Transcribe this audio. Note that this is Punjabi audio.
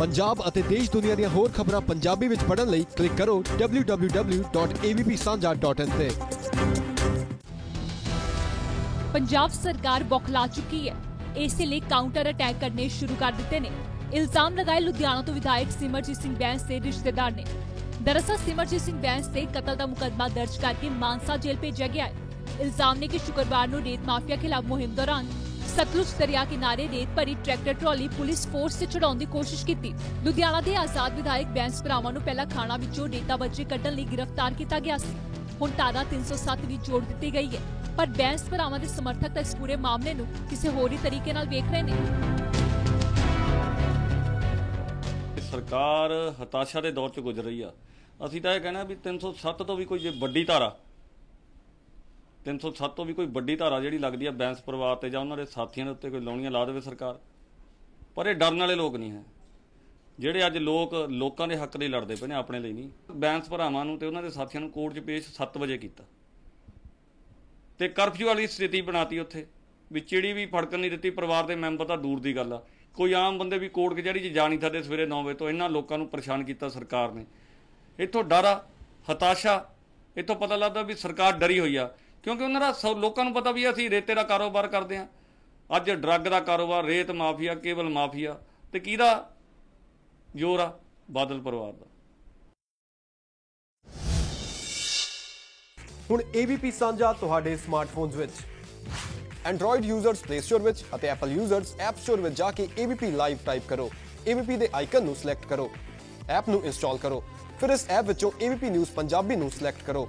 ਪੰਜਾਬ ਅਤੇ ਦੇਸ਼ ਦੁਨੀਆ ਦੀਆਂ ਹੋਰ ਖਬਰਾਂ ਪੰਜਾਬੀ ਵਿੱਚ ਪੜ੍ਹਨ ਲਈ ਕਲਿੱਕ ਕਰੋ www.avpsanja.in ਤੇ। ਪੰਜਾਬ ਸਰਕਾਰ ਬੌਖਲਾ ਚੁੱਕੀ ਹੈ। ਇਸੇ ਲਈ ਕਾਊਂਟਰ ਅਟੈਕ ਕਰਨੇ ਸ਼ੁਰੂ ਕਰ ਦਿੱਤੇ ਨੇ। ਇਲਜ਼ਾਮ ਲਗਾਏ ਲੁਧਿਆਣਾ ਤੋਂ ਵਿਧਾਇਕ ਸਿਮਰਜੀਤ ਸਿੰਘ ਬੈਂਸ ਦੇ ਰਿਸ਼ਤੇਦਾਰ ਨੇ। ਦਰਅਸਲ ਸਿਮਰਜੀਤ ਸਿੰਘ ਬੈਂਸ ਤੇ ਕਤਲ ਦਾ ਮੁਕੱਦਮਾ ਦਰਜ ਕਰਕੇ ਮਾਨਸਾ ਜੇਲ੍ਹ ਭੇਜਿਆ ਗਿਆ ਹੈ। ਇਲਜ਼ਾਮ ਨੇ ਕਿ ਸ਼ੁੱਕਰਵਾਰ ਨੂੰ ਰੇਤ ਮਾਫੀਆ ਖਿਲਾਫ ਮੁਹਿੰਮ ਦੌਰਾਨ ਸਤਲੁਜ ਦਰਿਆ ਕਿਨਾਰੇ ਰੇਤ ਭਰੀ ਟਰੈਕਟਰ ਟਰਾਲੀ ਪੁਲਿਸ ਫੋਰਸ ਤੇ ਚੜਾਉਣ ਦੀ ਕੋਸ਼ਿਸ਼ ਕੀਤੀ। ਲੁਧਿਆਣਾ ਦੇ ਆਜ਼ਾਦ ਵਿਧਾਇਕ ਬੈਂਸ ਭਰਾਵਾਂ ਨੂੰ ਪਹਿਲਾਂ ਖਾਣਾ ਵਿੱਚੋਂ ਰੇਤਾ ਬੱਚੇ ਕੱਢਣ ਲਈ ਗ੍ਰਿਫਤਾਰ ਕੀਤਾ ਗਿਆ ਸੀ। ਹੁਣ ਧਾਰਾ 307 ਵੀ ਜੋੜ ਦਿੱਤੀ ਗਈ ਹੈ। ਪਰ ਬੈਂਸ ਭਰਾਵਾਂ ਦੇ ਸਮਰਥਕ ਇਸ ਪੂਰੇ ਮਾਮਲੇ ਨੂੰ ਕਿਸੇ ਹੋਰ ਹੀ ਤਰੀਕੇ ਨਾਲ ਵੇਖ ਰਹੇ ਨੇ। ਸਰਕਾਰ ਹਤਾਸ਼ਾ ਦੇ ਦੌਰ ਚ ਗੁਜ਼ਰ ਰਹੀ ਆ। ਅਸੀਂ ਤਾਂ ਇਹ ਕਹਿਣਾ ਵੀ 307 ਤੋਂ ਵੀ ਕੋਈ ਜੇ ਵੱਡੀ ਧਾਰਾ 307 ਤੋਂ ਵੀ ਕੋਈ ਵੱਡੀ ਧਾਰਾ ਜਿਹੜੀ ਲੱਗਦੀ ਆ ਬੈਂਸ ਪਰਿਵਾਰ ਤੇ ਜਾਂ ਉਹਨਾਂ ਦੇ ਸਾਥੀਆਂ ਦੇ ਉੱਤੇ ਕੋਈ ਲਾਉਣੀਆਂ ਲਾ ਦੇਵੇ ਸਰਕਾਰ। ਪਰ ਇਹ ਡਰਨ ਵਾਲੇ ਲੋਕ ਨਹੀਂ ਹੈ। ਜਿਹੜੇ ਅੱਜ ਲੋਕ ਲੋਕਾਂ ਦੇ ਹੱਕ ਲਈ ਲੜਦੇ ਪਏ ਨੇ ਆਪਣੇ ਲਈ ਨਹੀਂ। ਬੈਂਸ ਭਰਾਵਾਂ ਨੂੰ ਤੇ ਉਹਨਾਂ ਦੇ ਸਾਥੀਆਂ ਨੂੰ ਕੋਰਟ 'ਚ ਪੇਸ਼ 7 ਵਜੇ ਕੀਤਾ। ਤੇ ਕਰਫਿਊ ਵਾਲੀ ਸਥਿਤੀ ਬਣਾਤੀ ਉੱਥੇ, ਵੀ ਚਿੜੀ ਵੀ ਫੜਕਣ ਨਹੀਂ ਦਿੱਤੀ, ਪਰਿਵਾਰ ਦੇ ਮੈਂਬਰ ਤਾਂ ਦੂਰ ਦੀ ਗੱਲ ਆ। ਕੋਈ ਆਮ ਬੰਦੇ ਵੀ ਕੋਰਟ ਕਚਹਿਰੀ 'ਚ ਜਾ ਨਹੀਂ ਸਕਦੇ ਸਵੇਰੇ 9 ਵਜੇ ਤੋਂ ਇਹਨਾਂ ਲੋਕਾਂ ਨੂੰ ਪਰੇਸ਼ਾਨ ਕੀਤਾ ਸਰਕਾਰ ਨੇ। ਇੱਥੋਂ ਡਰ ਆ, ਹਤਾਸ਼ਾ, ਇੱਥੋਂ ਪਤਾ ਲੱਗਦਾ ਵੀ ਸਰਕਾਰ ਡਰੀ ਹੋਈ ਆ। ਕਿਉਂਕਿ ਉਹਨਾਂ ਦਾ ਸਭ ਲੋਕਾਂ ਨੂੰ ਪਤਾ ਵੀ ਅਸੀਂ ਰੇਤੇ ਦਾ ਕਾਰੋਬਾਰ ਕਰਦੇ ਆ ਅੱਜ ਡਰੱਗ ਦਾ ਕਾਰੋਬਾਰ, ਰੇਤ ਮਾਫੀਆ, ਕੇਵਲ ਮਾਫੀਆ ਤੇ ਕਿਹਦਾ ਜ਼ੋਰ ਆ? ਬਾਦਲ ਪਰਿਵਾਰ ਦਾ। ਹੁਣ AVP ਸਾਂਝਾ ਤੁਹਾਡੇ ਸਮਾਰਟਫੋਨਸ ਵਿੱਚ। Android ਯੂਜ਼ਰਸ Play Store ਵਿੱਚ ਅਤੇ Apple ਯੂਜ਼ਰਸ App Store ਵਿੱਚ ਜਾ ਕੇ AVP ਲਾਈਵ ਟਾਈਪ ਕਰੋ। AVP ਦੇ ਆਈਕਨ ਨੂੰ ਸਿਲੈਕਟ ਕਰੋ। ਐਪ ਨੂੰ ਇੰਸਟਾਲ ਕਰੋ। ਫਿਰ ਇਸ ਐਪ ਵਿੱਚੋਂ AVP ਨਿਊਜ਼ ਪੰਜਾਬੀ ਨੂੰ ਸਿਲੈਕਟ ਕਰੋ।